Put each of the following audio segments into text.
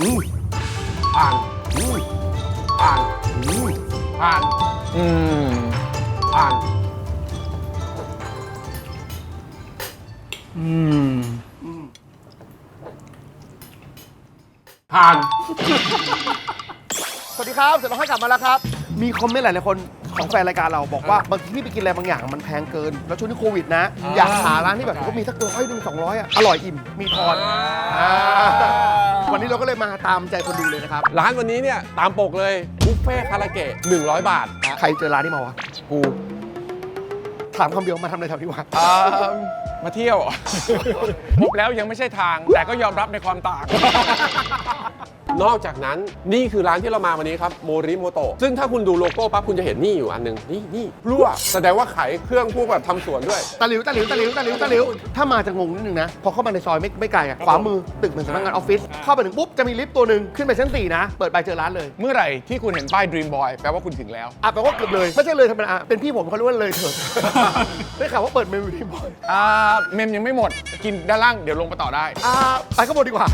อืมผ่านอืมผ่านอืมผ่านอืมผ่านอืมผ่าน สวัสดีครับ เสร็จแล้วค่อยกลับมาแล้วครับ มีคอมเมนต์หลายๆคน ของแฟนรายการเราบอกว่าบางทีพี่ไปกินอะไรบางอย่างมันแพงเกิน แล้วช่วงนี้โควิดนะ อยากหาร้านที่แบบก็มีสักร้อยหนึ่งสองร้อยอะอร่อยอิ่มมีทอนอ่าวันนี้เราก็เลยมาตามใจคนดูเลยนะครับร้านวันนี้เนี่ยตามปกเลยบุฟเฟ่คาราเกะ100 บาทใครเจอร้านนี้มาวะกูถามคำเดียวมาทำอะไรแถวนี้วะอ่ามาเที่ยวพบแล้วยังไม่ใช่ทาง แต่ก็ยอมรับในความต่าง นอกจากนั้นนี่คือร้านที่เรามาวันนี้ครับโมริโมโตะซึ่งถ้าคุณดูโลโก้ปั๊บคุณจะเห็นนี่อยู่อันหนึ่งนี่นี่รั่วแสดงว่าขายเครื่องพวกแบบทำสวนด้วย ตะหลิวตะหลิวตะหลิวตะหลิวตะหลิวถ้ามาจะงงนิดนึงนะ พอเข้ามาในซอยไม่ไม่ไกลอะขวามือตึกเหมือนสำนักงานออฟฟิศเข้าไปถึงปุ๊บจะมีลิฟต์ตัวหนึ่งขึ้นไปชั้นสี่นะ เปิดไปเจอร้านเลยเมื่อไหร่ที่คุณเห็นป้าย Dream Boy แปลว่าคุณถึงแล้ว อะแปลว่าเกือบเลยไม่ใช่เลยธรรมดาเป็นพี่ผมเขาเรียกว่าเลยเถิด ได้ข่าวว่าเปิดเมนูที่บ่อยอ่า เมมยังไม่หมด กินด้านล่างเดี๋ยวลงไปต่อได้ อ่าไปข้างบนดีกว่า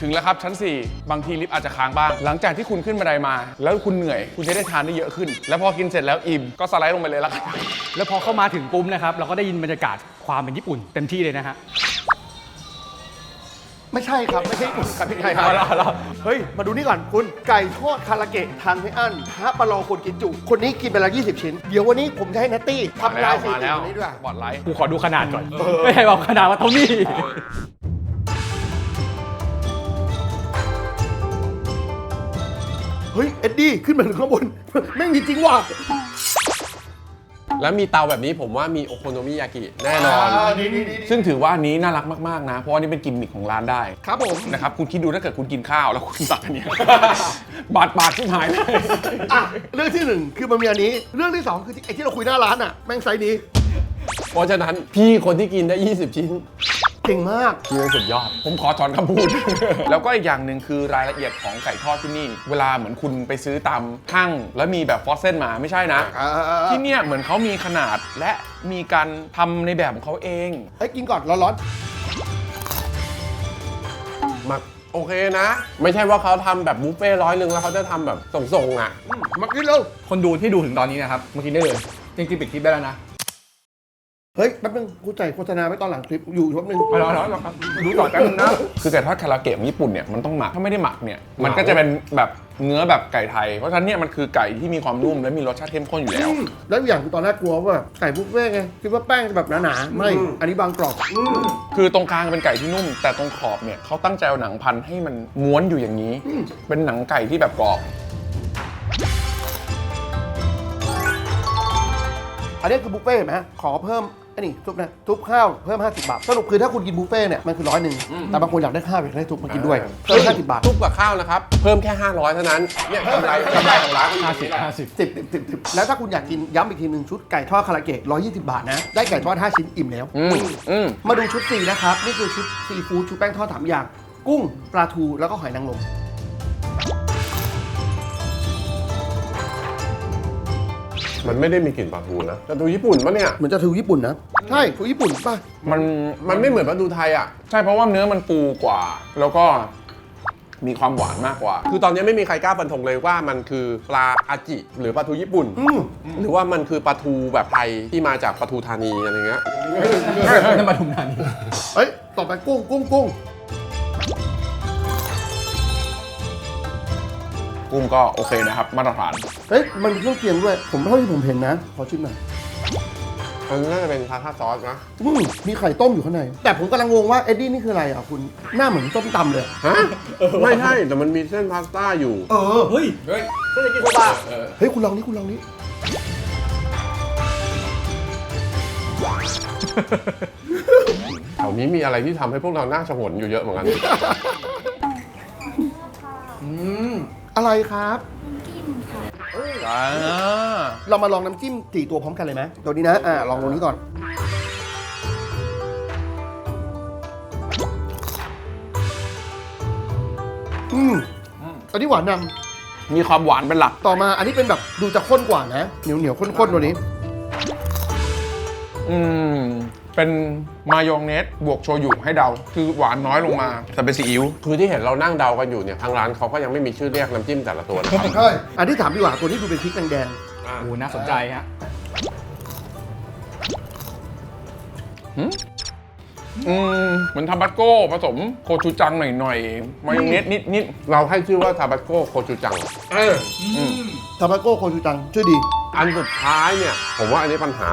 ถึงแล้วครับชั้น 4 บางทีลิฟต์อาจจะค้างบ้าง หลังจากที่คุณขึ้นบันไดมา แล้วคุณเหนื่อย คุณจะได้ทานได้เยอะขึ้น แล้วพอกินเสร็จแล้วอิ่มก็สไลด์ลงไปเลยละกันแล้วพอเข้ามาถึงปุ๊บนะครับเราก็ได้ยินบรรยากาศความเป็นญี่ปุ่นเต็มที่เลยนะฮะไม่ใช่ครับ ไม่ใช่ญี่ปุ่นครับพี่ไทยครับเอาละเอาละเฮ้ย มาดูนี่ก่อนคุณไก่ทอดคาราเกะทานไม่อั้นฮะปลาโลคนกินจุ คนนี้กินไปแล้ว20 ชิ้น เดี๋ยววันนี้ผมจะให้นัตตี้ทำลายสถิมาติแล้ววันนี้ด้วย บอดไลท์กูขอดูขนาดก่อน ไม่ใช่บอกขนาดว่าเท่านี้ ฮ้ย เอ็ดดี้ขึ้นมาถึงข้างบนแม่งมีจริงว่ะแล้วมีเตาแบบนี้ผมว่ามีโอโคโนมิยากิแน่นอน ดีดีดีซึ่งถือว่าอันนี้น่ารักมากๆนะ เพราะว่านี่เป็นกิมมิคของร้านได้ครับผมนะครับคุณคิดดูถ้าเกิดคุณกินข้าวแล้วคุณตักอันเนี้ย บาดบาดที่หายเลย อะเรื่องที่หนึ่งคือมันมีอันนี้ เรื่องที่สองคือไอ้ที่เราคุยหน้าร้านอะ แม่งไซส์นี้ เพราะฉะนั้นพี่คนที่กินได้ 20 ชิ้นเก่งมากพี่เป็นสุดยอด ผมขอถอนคำพูด แล้วก็อีกอย่างหนึ่งคือรายละเอียดของไก่ทอดที่นี่ เวลาเหมือนคุณไปซื้อตามห้างแล้วมีแบบฟอสเซนมาไม่ใช่นะที่เนี่ยเหมือนเขามีขนาดและมีการทำในแบบของเขาเอง เฮ้ยกินก่อนร้อนมาโอเคนะ ไม่ใช่ว่าเขาทำแบบบุฟเฟ่ร้อยหนึ่งแล้วเขาจะทำแบบส่งๆอะ ๆมากินเร็วคนดูที่ดูถึงตอนนี้นะครับมากินได้เลยจริงๆปิดคลิปได้แล้วนะ เฮ้ยแป๊บนึงกูใส่โฆษณาไว้ตอนหลังคลิปอยู่แป๊บนึงเอาละเอาละเอาละดูต่อแป๊บนึงนะ คือไก่ทอดคาราเกะของญี่ปุ่นเนี่ยมันต้องหมัก ถ้าไม่ได้หมักเนี่ย มันก็จะเป็นแบบเนื้อแบบไก่ไทย เพราะฉะนั้นเนี่ยมันคือไก่ที่มีความนุ่มและมีรสชาติเข้มข้นอยู่แล้ว แล้วอีกอย่างคือตอนแรกกลัวว่าแบบไก่บุฟเฟ่ต์ไงคิดว่าแป้งจะแบบหนาๆไม่ อันนี้บางกรอบคือตรงกลางเป็นไก่ที่นุ่ม แต่ตรงขอบเนี่ยเขาตั้งใจเอาหนังพันให้มันม้วนอยู่อย่างนี้ เป็นหนังไก่ที่แบบกรอบ อันนี้คือบุฟเฟ่ต์เห็นไหมขอเพิ่มอันนี้ซุปนะซุปข้าวเพิ่ม 50 บาทสรุปคือถ้าคุณกินบุฟเฟ่ต์เนี่ยมันคือร้อยหนึ่งแต่บางคนอยากได้ข้าวอยากได้ซุปมากินด้วยเพิ่ม50 บาททุกกับข้าวนะครับ เพิ่มแค่ 500 เท่านั้นเนี่ยกำไรกำไรของร้านก็อยู่ตรงนี้แหละ50 50สิบสิบสิบสิบแล้วถ้าคุณอยากกินย้ำอีกทีหนึ่งชุดไก่ทอดคาราเกะ120 บาทนะ ได้ไก่ทอด 5 ชิ้นอิ่มแล้ว อืมอืม มาดูชุด4นะครับ นี่คือชุดซีฟู้ดชุดแป้งทอดสามอย่าง กุ้งปลาทูแล้วก็หอยนางรม มันไม่ได้มีกลิ่นปลาทูนะแต่ดูญี่ปุ่นปะเนี่ย เหมือนจะทูญี่ปุ่นนะ ใช่ทูญี่ปุ่นป่ะ มันมันไม่เหมือนปลาทูไทยอะ ใช่เพราะว่าเนื้อมันปูกว่า แล้วก็มีความหวานมากกว่า คือตอนนี้ไม่มีใครกล้าฟันธงเลยว่ามันคือปลาอาจิ หรือปลาทูญี่ปุ่นอืมหรือว่ามันคือปลาทูแบบไทยที่มาจากปลาทูธานีอะไรเงี้ย นั่นมาทุมนานีเฮ้ย ต่อไปกุ้งกุ้งกุ้ง กุ้งก็โอเคนะครับ มาตรฐาน เฮ้ย มันมีเครื่องเคียงด้วย ผมเท่าที่ผมเห็นนะ ขอชิมหน่อยมันน่าจะเป็นพาสต้าซอสนะอืมมีไข่ต้มอยู่ข้างใน แต่ผมกำลังงงว่าเอ็ดดี้นี่คืออะไรอะคุณ หน้าเหมือนต้มตำเลยฮะไม่ใช่แต่มันมีเส้นพาสต้าอยู่ เออ เฮ้ยเฮ้ยก็จะกินโซบะเฮ้ย คุณลองนี่คุณลองนี่แถวนี้มีอะไรที่ทำให้พวกเราหน้าฉงนอยู่เยอะเหมือนกัน อืม อะไรครับอ่าเรามาลองน้ำจิ้มสี่ตัวพร้อมกันเลยไหมตัวนี้นะ อ่าลองตัวนี้ก่อน อืมอันนี้หวานนมีความหวานเป็นหลักำต่อมาอันนี้เป็นแบบดูจะข้นกว่านะ เหนียวเหนียวๆข้นๆตัวนี้ อืม เป็นมายองเนสบวกโชยุให้เดา คือหวานน้อยลงมาแต่เป็นซีอิ๊วคือที่เห็นเรานั่งเดากันอยู่เนี่ยทางร้านเขาก็ยังไม่มีชื่อเรียกน้ำจิ้มแต่ละตัวนะครับใช่อันที่ถามดีกว่าตัวนี้ดูเป็นพริกแดงโอ้โหน่าสนใจฮะอืมเหมือนทาบาสโก้ผสมโคชูจังหน่อยๆมายองเนสนิดเราให้ชื่อว่าทาบาโก้โคจูจังๆทาบาโก้โคชูจังชื่อดี อันสุดท้ายเนี่ย ผมว่าอันนี้ปัญหา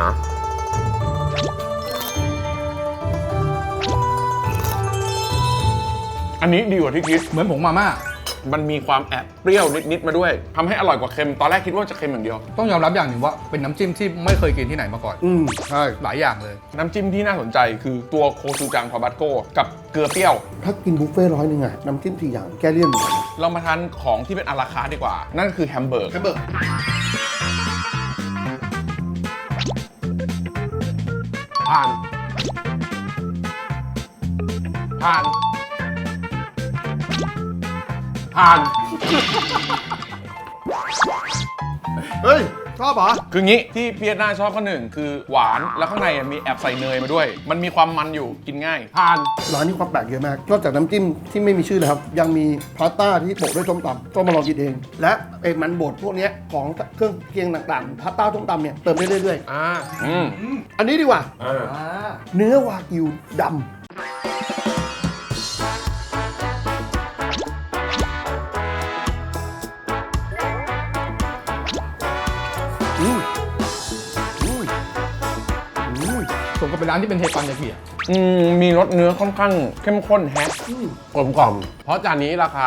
อันนี้ดีกว่าที่คิด เหมือนผงมาม่า มันมีความแอบเปรี้ยวนิด ๆ มาด้วยทำให้อร่อยกว่าเค็ม ตอนแรกคิดว่าจะเค็มอย่างเดียว ต้องยอมรับอย่างหนึ่งว่าเป็นน้ำจิ้มที่ไม่เคยกินที่ไหนมาก่อนอืม ใช่หลายอย่างเลย น้ำจิ้มที่น่าสนใจคือตัวโคชูจังทาบาสโก้กับเกลือเปรี้ยว ถ้ากินบุฟเฟ่ร้อยหนึ่งอะน้ำจิ้มสี่อย่างแก้เลี่ยนหมดเรามาทานของที่เป็นอาราคาร์ทดีกว่า นั่นคือแฮมเบอร์กแฮมเบอร์ผ่าน ผ่าน ผ่าน เฮ้ย ชอบเหรอ คืองี้ที่พีเอสน่าชอบข้อหนึ่งคือหวานแล้วข้างในอะมีแอบใส่เนยมาด้วย มันมีความมันอยู่กินง่าย ผ่าน ร้านนี้ความแปลกเยอะมาก นอกจากน้ำจิ้มที่ไม่มีชื่อแล้วครับ ยังมีพาสต้าที่โปะด้วยส้มตำก็มาลองกินเอง และไอ้มันบดพวกเนี้ยของเครื่องเคียงต่างๆพาสต้าส้มตำเนี่ยเติมได้เรื่อยอ่า อืม ๆ อันนี้ดีกว่าอ่าเนื้อวากิวดำ มสมกับเป็นร้านที่เป็นเทปันยากิอะอืมมีรสเนื้อค่อนข้างเข้มข้นแฮะกลมกล่อม เพราะจานนี้ราคา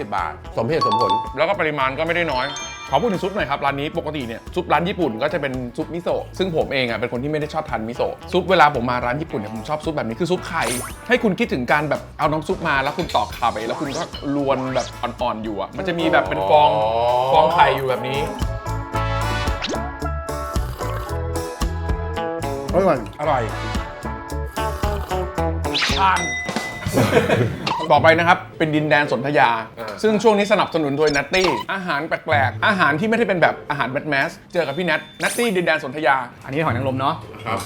690 บาท สมเหตุสมผล แล้วก็ปริมาณก็ไม่ได้น้อย ขอพูดถึงซุปหน่อยครับ ร้านนี้ปกติเนี่ยซุปร้านญี่ปุ่นก็จะเป็นซุปมิโซะซึ่งผมเองอะเป็นคนที่ไม่ได้ชอบทานมิโซะซุปเวลาผมมาร้านญี่ปุ่นเนี่ยผมชอบซุปแบบนี้คือซุปไข่ให้คุณคิดถึงการแบบเอาน้ำซุปมาแล้วคุณตอกไข่ไปแล้วคุณก็ลวนแบบอ่อนๆอยู่อะมันจะมีแบบเป็นฟองอ๋อฟองไข่อยู่แบบนี้ อร่อย อร่อยทาน ต่อไปนะครับ เป็นดินแดนสนธยาอ่าซึ่งช่วงนี้สนับสนุนโดยนัตตี้ อาหารแปลกๆ อาหารที่ไม่ได้เป็นแบบอาหารแบทแมส เจอกับพี่แนทนัตตี้ดินแดนสนธยา อันนี้หอยนางรมเนาะครับ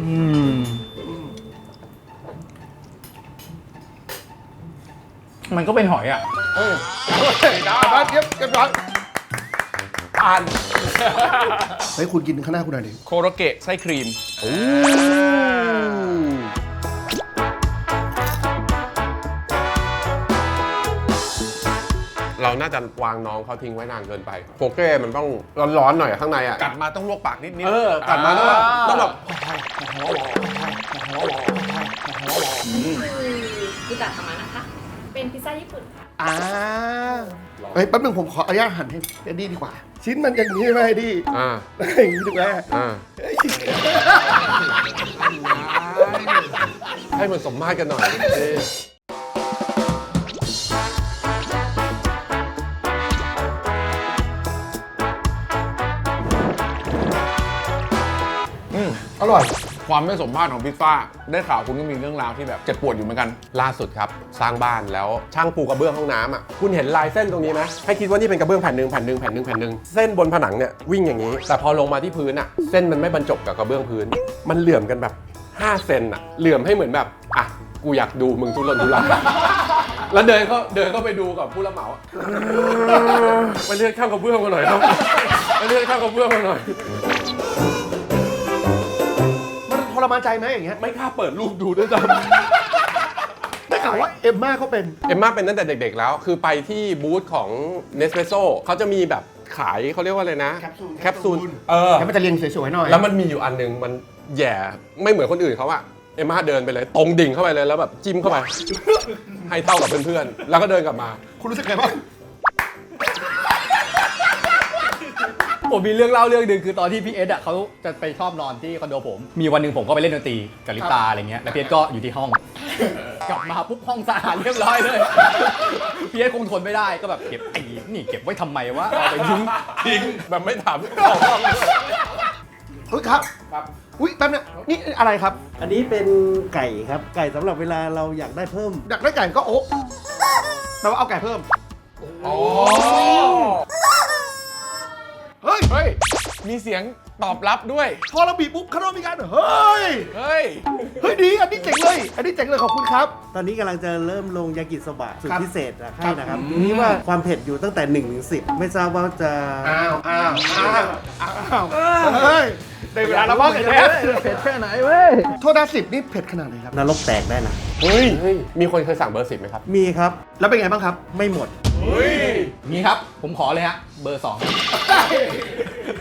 อืมมันก็เป็นหอยอะเฮ้ยร้านเก็บเก็บร้านอ่านเฮ้ยคุณกินข้างหน้าคุณหน่อยดิโคโรเกะไส้ครีมอ เราน่าจะวางน้องเขาทิ้งไว้นานเกินไปโฟเก้มันต้องร้อนๆหน่อยข้างในอะกัดมาต้องลวกปากนิดๆเออกัดมาต้องแบบต้องแบบคือจัดทำมานะคะ เป็นพิซซ่าญี่ปุ่นค่ะอ่าเฮ้ยแป๊บนึงผมขออนุญาตหั่นให้เอ็ดดี้ดีกว่า ชิ้นมันอย่างนี้ใช่ไหมเอ็ดดี้อ่าอย่างนี้ถูกไหมอ่าให้มันสมมาตรกันหน่อย ร่อย ความไม่สมมาตรของพิซซ่า ได้ข่าวคุณก็มีเรื่องราวที่แบบเจ็บปวดอยู่เหมือนกัน ล่าสุดครับ สร้างบ้านแล้วช่างปูกระเบื้องห้องน้ำอะคุณเห็นลายเส้นตรงนี้ไหมให้คิดว่านี่เป็นกระเบื้องแผ่นหนึ่งแผ่นหนึ่งแผ่นหนึ่งแผ่นหนึ่งเส้นบนผนังเนี่ยวิ่งอย่างนี้ แต่พอลงมาที่พื้นอะเส้นมันไม่บรรจบกับกระเบื้องพื้น มันเหลื่อมกันแบบ 5 เซนอะเหลื่อมให้เหมือนแบบอะกูอยากดูมึงทุรนทุราย แล้วเดินก็เดินก็ไปดูกับผู้รับเหมาไปเลือกข้างกระเบื้องมาหน่อยครับไปเลือกข้างกระเบื้องมาหน่อยมันท รมานใจไหมอย่างเงี้ยไม่กล้าเปิดรูปดูด้วยซ้ได้ข่าวว่าเอ็มม่าเขาเป็นำ เอ็มมาเป็นตั้งแต่เด็กๆแล้ว คือไปที่บูธของ Nespresso เขาจะมีแบบขายเขาเรียกว่าอะไรนะแคปซูลแคปซูล เออ แล้วมันจะเรียงสวยๆหน่อยแล้วมันมีอยู่อันหนึงมันแหย่ไม่เหมือนคนอื่นเขาอะเอ็มมาเดินไปเลย ตรงดิ่งเข้าไปเลยแล้วแบบจิ้มเข้าไป ให้เท่ากับเพื่อนๆ แล้วก็เดินกลับมา คุณรู้สึกไงบ้าง ผมมีเรื่องเล่าเรื่องหนึ่งคือตอนที่พี่เอสอะเขาจะไปชอบนอนที่คอนโดผม มีวันหนึ่งผมก็ไปเล่นดนตรีกับลิปตาอะไรเงี้ยแล้วพี่เอสก็อยู่ที่ห้อง กลับมาปุ๊บห้องสะอาดเรียบร้อยเลยพี่เอสคงทนไม่ได้ก็แบบเก็บไอ้นี่เก็บไว้ทำไมวะเอาไปทิ้ง ทิ้งแบบไม่ถามเจ้าของห้องด้วย เฮ้ยครับ ครับ อุ้ยแป๊บนึงนี่อะไรครับ อันนี้เป็นไก่ครับ ไก่สำหรับเวลาเราอยากได้เพิ่ม อยากได้ไก่ก็โอ๊ะแปลว่าเอาไก่เพิ่มอ๋อเฮ้ยเฮ้ย มีเสียงตอบรับด้วย พอเราบีบปุ๊บข้างนอกมีการเฮ้ย เฮ้ย เฮ้ยดีอันนี้เจ๋งเลย อันนี้เจ๋งเลยขอบคุณครับ ตอนนี้กำลังจะเริ่มลงยากิโซบะสูตครัรบพิเศษอะให้นะครับทีนี้ว่าความเผ็ดอยู่ตั้งแต่1นถึงสิไม่ทราบว่าจะอ้าวอ้าวอ้าวอ้าวเฮ้ยได้เวลาแล้วบ้างไอ้แท้เผ็ดแค่ไหนเว้ย โทษนะสิบนี่เผ็ดขนาดไหนครับนรกแตกได้นะ เฮ้ย มีคนเคยสั่งเบอร์สิบไหมครับ มีครับ แล้วเป็นไงบ้างครับ ไม่หมด มีครับ ผมขอเลยฮะ เบอร์สอง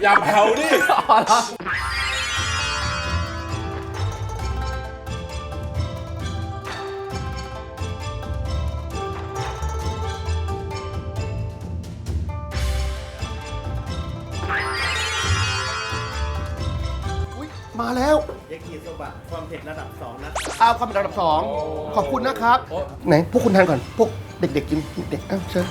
อย่าแผ่วดิอ๋อเหรออุ๊ยมาแล้วยากิโซบะความเผ็ดระดับ 2 นะเอาคำเป็นอันดับสองขอบคุณนะครับ ไหน พวกคุณทานก่อน พวก เด็กๆกินเด็กๆเอ้าเชิญ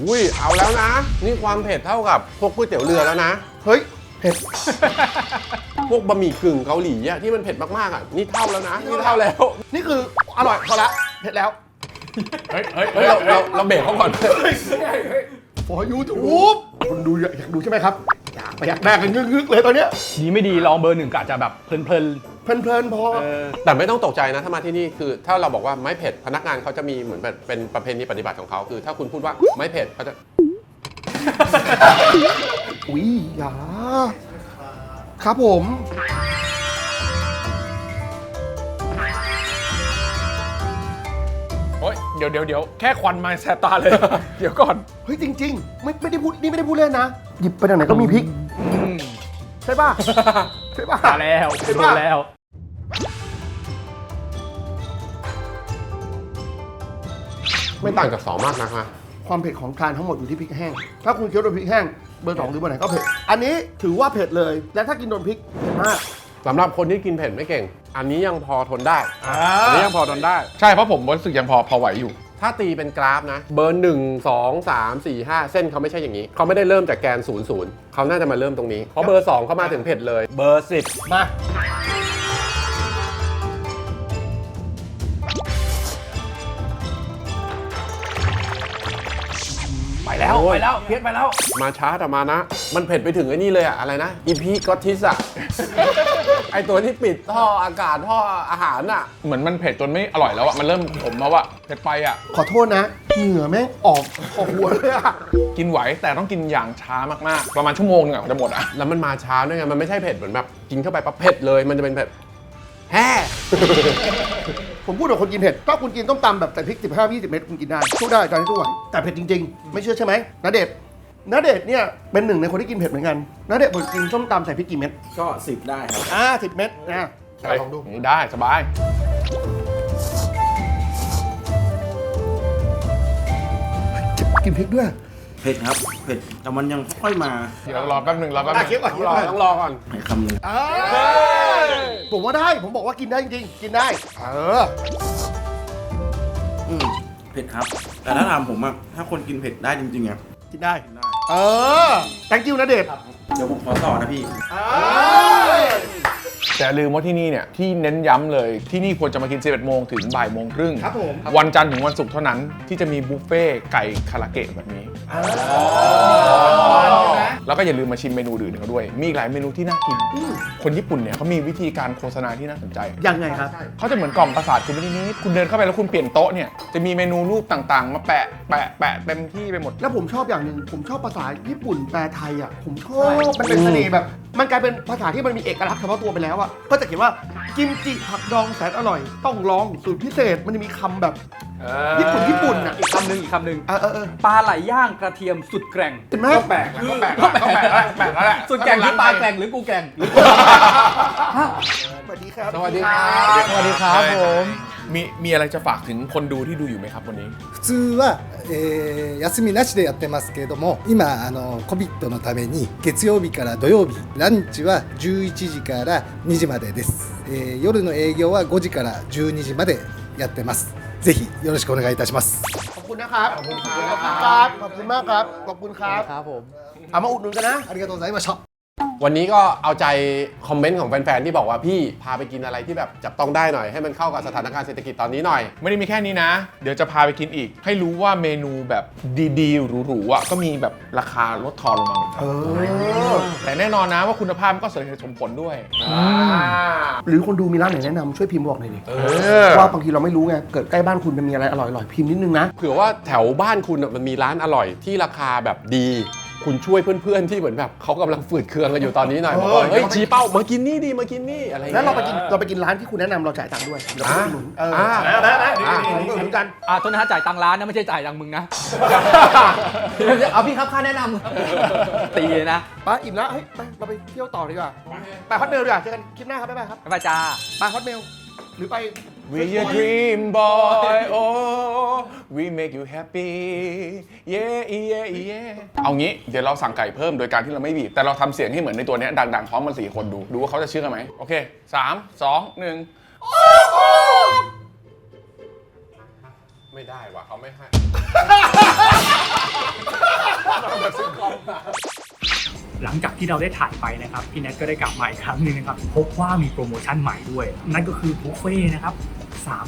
อุ้ยเอาแล้วนะ นี่ความเผ็ดเท่ากับพวกก๋วยเตี๋ยวเรือแล้วนะ เฮ้ยเผ็ด พวกบะหมี่กึ่งเกาหลีอะที่มันเผ็ดมากๆอะนี่เท่าแล้วนะนี่เท่าแล้ว นี่คืออร่อยพอละเผ็ดแล้วเฮ้ยเฮ้ยเฮ้ยเราเราเราเบรกเขาก่อนฟอยูทูบคุณดูอยากอยากดูใช่ไหมครับ อยากไปอยากแดกกันงึกๆเลยตอนเนี้ยดีไม่ดีลองเบอร์หนึ่งกะจะแบบเพลินเพลินๆพอแต่ไม่ต้องตกใจนะถ้ามาที่นี่คือ ถ้าเราบอกว่าไม่เผ็ดพนักงานเขาจะมีเหมือนแบบเป็นประเพณีปฏิบัติของเขาคือ ถ้าคุณพูดว่าไม่เผ็ดเขาจะอุ้ยอย่าครับผม โอ้ยเดี๋ยวเดี๋ยวเดี๋ยวแค่ควันมาแสบตาเลย เดี๋ยวก่อน เฮ้ยจริง ๆ ไม่ไม่ได้พูดนี่ไม่ได้พูดเล่นนะ หยิบไปทางไหนก็มีพริกใช่ป่ะ ใช่ป่ะๆมาแล้วเห็นโดปะนแล้ว ไม่ต่างจากสองมากนักนะความเผ็ดของทานทั้งหมดอยู่ที่พริกแห้ง ถ้าคุณเคี้ยวโดนพริกแห้งเบอร์สองหรือเบอร์ไหนก็เผ็ด อันนี้ถือว่าเผ็ดเลย และถ้ากินโดนพริกเผ็ดมาก สำหรับคนที่กินเผ็ดไม่เก่ง อันนี้ยังพอทนได้ อันนี้ยังพอทนได้ ใช่เพราะผมรู้สึกยังพอพอไหวอยู่ ถ้าตีเป็นกราฟนะ เบอร์ 1 2 3 4 5 เส้นเขาไม่ใช่อย่างนี้ เขาไม่ได้เริ่มจากแกน 0 0 เขาน่าจะมาเริ่มตรงนี้ เพราะเบอร์ 2 เขามาถึงเผ็ดเลย เบอร์10มา ไปแล้วไปแล้ว เพี้ยนไปแล้ว มาช้าแต่มานะ มันเผ็ดไปถึงไอ้นี่เลยอะอะไรนะ อีพีก็ทิสอะไอ ตัวที่ปิดท่ออากาศท่ออาหารอะเหมือนมันเผ็ดจนไม่อร่อยแล้วอะมันเริ่มขมแล้วอะเผ็ดไปอะขอโทษนะ เหงื่อแม่งออกออกหัวเลยอะกินไหวแต่ต้องกินอย่างช้ามากๆ ประมาณชั่วโมงหนึงอะจะหมดอะแล้วมันมาช้าด้วยไงมันไม่ใช่เผ็ดเหมือนแบบกินเข้าไปปั๊บเผ็ดเลยมันจะเป็นแบบแฮ่ ผมพูดกับคนกินเผ็ดถ้าคุณกินต้มตำแบบใส่พริก 15 20 เม็ดคุณกินได้ทุกได้จานนี้ทุกวันแต่เผ็ดจริง ๆ ไม่เชื่อใช่ไหมนาเดชน์ นาเดชน์เนี่ยเป็นหนึ่งในคนที่กินเผ็ดเหมือนกันนาเดชน์ผมกินส้มตำใส่พริกกี่เม็ดก็10ได้ครับ อ่าสิบเม็ดนะลองดูนี่ได้สบาย กินพริกด้วย เผ็ดครับ เผ็ด แต่มันยังค่อยมาเดี๋ยวรอแป๊บหนึ่งรอแป๊บหอะนึงเคี้ยวก่อน ต้องรอต้องรอก่อน ให้คำหนึ่งอ่าผมว่าได้ผมบอกว่ากินได้จริงๆกินได้ เออ อืมเผ็ดครับ แต่ถ้าถามผมอะถ้าคนกินเผ็ดได้จริงๆอะกินได้ กินได้ เออ thank you นะเดชน์เดี๋ยวผมขอต่อนะพี่อ่าแต่ลืมว่าที่นี่เนี่ย ที่เน้นย้ำเลยที่นี่ควรจะมากิน 11โมงถึงบ่ายโมงครึ่งครับผม วันจันทร์ถึงวันศุกร์เท่านั้นที่จะมีบุฟเฟ่ต์ไก่คาราเกะแบบนี้ แล้วก็อย่าลืมมาชิมเมนูอื่นเขาด้วย มีอีกหลายเมนูที่น่ากิน คนญี่ปุ่นเนี่ยเขามีวิธีการโฆษณาที่น่าสนใจ ยังไงครับ เขาจะเหมือนกล่อมประสาทคุณไปนิดๆคุณเดินเข้าไปแล้วคุณเปลี่ยนโต๊ะเนี่ยจะมีเมนูรูปต่างๆ มาแปะแปะแปะเต็มที่ไปหมด แล้วผมชอบอย่างหนึ่งผมชอบภาษาญี่ปุ่นแปลไทยอะผมชอบมันเป็นเสน่ห์แบบ มันกลายเป็นภาษาที่มันมีเอกลักษณ์เฉพาะตัวไปแล้วอะก็จะเขียนว่ากิมจิผักดองแสนอร่อย ต้องลองสูตรพิเศษมันจะมีคำแบบญี่ปุ่นญี่ปุ่นอะอีกคำหนึ่งอีกคำหนึ่งเออเออเออปลาไหลย่างกระเทียมสุดแกร่งเห็นไหมก็แปลกก็แปลกก็แแล้วแหละสุดแก่งคือปลาแก่งหรือกูแก่งสวัสดีครับ สวัสดีครับสวัสดีครับผมมีมีอะไรจะฝากถึงคนดูที่ดูอยู่ไหมครับวันนี้普通は、えー、休みなしでやってますけれども今あの COVID のために月曜日から土曜日ランチは11時から2時までです、えー、夜の営業は5時から12時までやってますぜひよろしくお願いいたしますขอบคุณนะครับขอบคุณครับ ขอบคุณมากครับ ขอบคุณครับ ครับผม เอามาอุดหนุนกันนะありがとうございました วันนี้ก็เอาใจคอมเมนต์ของแฟนๆที่บอกว่าพี่พาไปกินอะไรที่แบบจับต้องได้หน่อยให้มันเข้ากับสถานการณ์เศรษฐกิจตอนนี้หน่อย ไม่ได้มีแค่นี้นะ เดี๋ยวจะพาไปกินอีก ให้รู้ว่าเมนูแบบดีๆหรูๆอะก็มีแบบราคาลดทอนลงมาเหมือนกันแต่แน่นอนนะว่าคุณภาพมันก็สมเหตุสมผลด้วยหรือคนดูมีร้านไหนแนะนำช่วยพิมพ์บอกหน่อยดิอว่าบางทีเราไม่รู้ไงเกิดใกล้บ้านคุณมันมีอะไรอร่อยๆพิมพ์นิดนึงนะเผื่อว่าแถวบ้านคุณอะมันมีร้านอร่อยที่ราคาแบบดี คุณช่วยเพื่อนๆที่เหมือนแบบเขากำลังฝืดเคืองกันอยู่ตอนนี้หน่อยบอกว่าเออเฮ้ยชี้เป้ามากินนี่ดีมากินนี่อะไรอย่งแล้วงี้ยเราไปกินเราไปกินร้านที่คุณแนะนำเราจ่ายตังค์ด้วยเดี๋ยวไปอุดหนุนเอออ่านะนะนะอ่าอุดหนุนกัน อ่าโทษนะฮะจ่ายตังค์ร้านนะไม่ใช่จ่ายตังค์มึงนะ เอาพี่ครับค่าแนะนำตีเลยนะไปอิ่มแล้วเฮ้ยไปเราไปเที่ยวต่อดีกว่าไปฮอตเมลดีกว่าเจอกันคลิปหน้าครับบ๊ายบายครับบ๊ายบายจ้า ไปฮอตเมล หรือไป We your dream boy oh we make you happy yeah yeah yeah เอางี้เดี๋ยวเราสั่งไก่เพิ่มโดยการที่เราไม่บีบ แต่เราทำเสียงให้เหมือนในตัวเนี้ยดังๆพร้อมกันสี่คนดู ดูว่าเขาจะเชื่อกันไหมโอเคสามสองหนึ่งไม่ได้ว่ะเขาไม่ให้ หลังจากที่เราได้ถ่ายไปนะครับพี่แนทก็ได้กลับมาอีกครั้งหนึ่งนะครับพบว่ามีโปรโมชั่นใหม่ด้วย นั่นก็คือบุฟเฟ่ต์นะครับ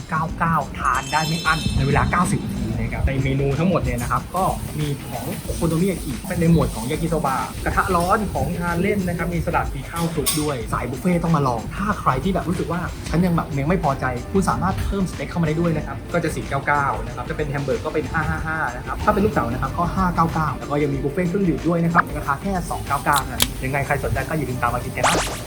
399 ทานได้ไม่อั้นในเวลา 90นาที นะครับในเมนูทั้งหมดเนี่ยนะครับก็มีของโคโนมิยากิเป็นในหมวดของยากิโซบะกระทะร้อนของทานเล่นนะครับมีสลัดมีข้าวสุกด้วยสายบุฟเฟ่ต้องมาลอง ถ้าใครที่แบบรู้สึกว่าฉันยังแบบยังไม่พอใจ คุณสามารถเพิ่มสเต็กเข้ามาได้ด้วยนะครับก็จะ 499นะครับจะเป็นแฮมเบอร์ก็เป็น 555นะครับถ้าเป็นลูกเต๋านะครับก็ 599 แล้วก็ยังมีบุฟเฟ่ต์เครื่องดื่มด้วยนะครับราคาแค่ 299เท่านั้นยังไงใครสนใจก็อย่าลืมตามมากินกันนะ